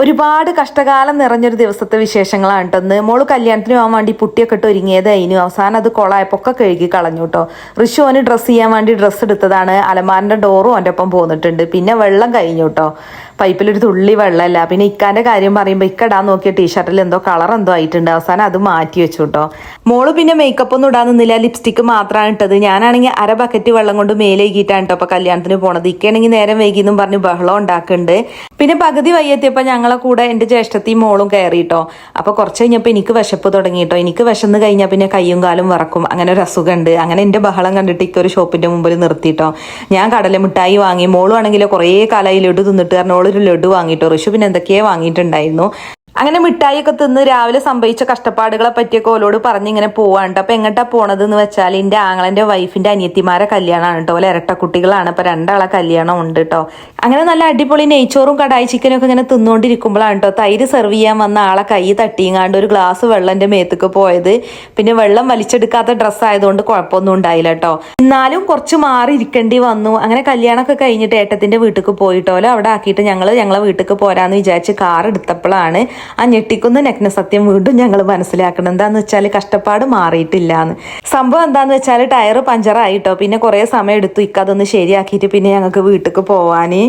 ഒരുപാട് കഷ്ടകാലം നിറഞ്ഞൊരു ദിവസത്തെ വിശേഷങ്ങളാണ് കേട്ടോ. ഇന്ന് മോൾ കല്യാണത്തിന് പോകാൻ വേണ്ടി പുട്ടിയൊക്കെ ഇട്ട് ഒരുങ്ങിയതായിരുന്നു അവസാനം അത് കൊളായപ്പൊക്കെ കഴുകി കളഞ്ഞു കേട്ടോ. ഋഷു ഓന് ഡ്രസ്സ് ചെയ്യാൻ വേണ്ടി ഡ്രസ്സ് എടുത്തതാണ്. അലമാറിന്റെ ഡോറും അവന്റെ ഒപ്പം പോന്നിട്ടുണ്ട്. പിന്നെ വെള്ളം കഴിഞ്ഞു കേട്ടോ. പൈപ്പിലൊരു തുള്ളി വെള്ളമല്ല. പിന്നെ ഇക്കാന്റെ കാര്യം പറയുമ്പോൾ ഇക്കടാൻ നോക്കിയ ടീഷർട്ടിൽ എന്തോ കളർ എന്തോ ആയിട്ടുണ്ട്. അവസാനം അത് മാറ്റി വെച്ചു കേട്ടോ മോൾ പിന്നെ മേക്കപ്പ് ഒന്നും ഇടാൻ നിന്നില്ല. ലിപ്സ്റ്റിക്ക് മാത്രമാണ് ഇട്ടത്. ഞാനാണെങ്കിൽ അര ബക്കറ്റ് വെള്ളം കൊണ്ട് മേലേക്കിയിട്ടാണ് കേട്ടോ അപ്പൊ കല്യാണത്തിന് പോണത്. ഇക്കാണെങ്കിൽ നേരം വൈകിന്നും പറഞ്ഞ് ബഹളം ഉണ്ടാക്കുന്നുണ്ട് പിന്നെ പകുതി വയ്യെത്തിയപ്പോൾ ഞങ്ങളെ കൂടെ എന്റെ ജ്യേഷ്ഠത്തെയും മോളും കയറിയിട്ടോ അപ്പോൾ കുറച്ച് കഴിഞ്ഞപ്പോൾ എനിക്ക് വിശപ്പ് തുടങ്ങിയിട്ടോ എനിക്ക് വിശന്ന് കഴിഞ്ഞാൽ പിന്നെ കയ്യും കാലും വറക്കും. അങ്ങനെ ഒരു അസുഖമുണ്ട് അങ്ങനെ എന്റെ ബഹളം കണ്ടിട്ട് ഇക്കൊരു ഷോപ്പിന്റെ മുമ്പിൽ നിർത്തിയിട്ടോ ഞാൻ കടലമിട്ടായി വാങ്ങി. മോളും ആണെങ്കിൽ കുറേ കാലയിലോട്ട് തിന്നിട്ട് കാരണം ഓളൊരു ലഡു വാങ്ങിയിട്ടോ ഋഷു പിന്നെ എന്തൊക്കെയോ വാങ്ങിയിട്ടുണ്ടായിരുന്നു. അങ്ങനെ മിഠായിയൊക്കെ തിന്ന് രാവിലെ സംഭവിച്ച കഷ്ടപ്പാടുകളെ പറ്റിയൊക്കെ ഓലോട് പറഞ്ഞിങ്ങനെ പോവാണ്ട് അപ്പൊ എങ്ങോട്ടാ പോണത് എന്ന് വെച്ചാൽ എന്റെ ആങ്ങളെന്റെ വൈഫിന്റെ അനിയത്തിമാരെ കല്യാണമാണ് കേട്ടോ ഓലെ ഇരട്ട കുട്ടികളാണ്. അപ്പൊ രണ്ടാളെ കല്യാണം ഉണ്ട് കേട്ടോ അങ്ങനെ നല്ല അടിപൊളി നെയ്ച്ചോറും കടായി ചിക്കനും ഒക്കെ ഇങ്ങനെ തിന്നുകൊണ്ടിരിക്കുമ്പോഴാണ് കേട്ടോ തൈര് സെർവ് ചെയ്യാൻ വന്ന ആളെ കൈ തട്ടിയങ്ങാണ്ട് ഒരു ഗ്ലാസ് വെള്ളം എന്റെ മേത്തേക്ക് പോയത്. പിന്നെ വെള്ളം വലിച്ചെടുക്കാത്ത ഡ്രസ്സ് ആയതുകൊണ്ട് കുഴപ്പമൊന്നും ഉണ്ടായില്ല കേട്ടോ എന്നാലും കുറച്ച് മാറി ഇരിക്കേണ്ടി വന്നു. അങ്ങനെ കല്യാണമൊക്കെ കഴിഞ്ഞിട്ട് ഏട്ടത്തിന്റെ വീട്ടിലേക്ക് പോയിട്ടോലോ അവിടെ ആക്കിയിട്ട് ഞങ്ങൾ ഞങ്ങളെ വീട്ടിലേക്ക് പോരാന്ന് വിചാരിച്ച് കാർ എടുത്തപ്പോഴാണ് ആ ഞെട്ടിക്കുന്ന നഗ്ന സത്യം വീണ്ടും ഞങ്ങൾ മനസ്സിലാക്കണം. എന്താന്ന് വെച്ചാൽ കഷ്ടപ്പാട് മാറിയിട്ടില്ല എന്ന് സംഭവം എന്താന്ന് വെച്ചാൽ ടയർ പഞ്ചറായിട്ടോ. പിന്നെ കുറേ സമയം എടുത്തു ഇക്കതൊന്ന് ശരിയാക്കിയിട്ട് പിന്നെ ഞങ്ങൾക്ക് വീട്ടിലേക്ക് പോവാന്.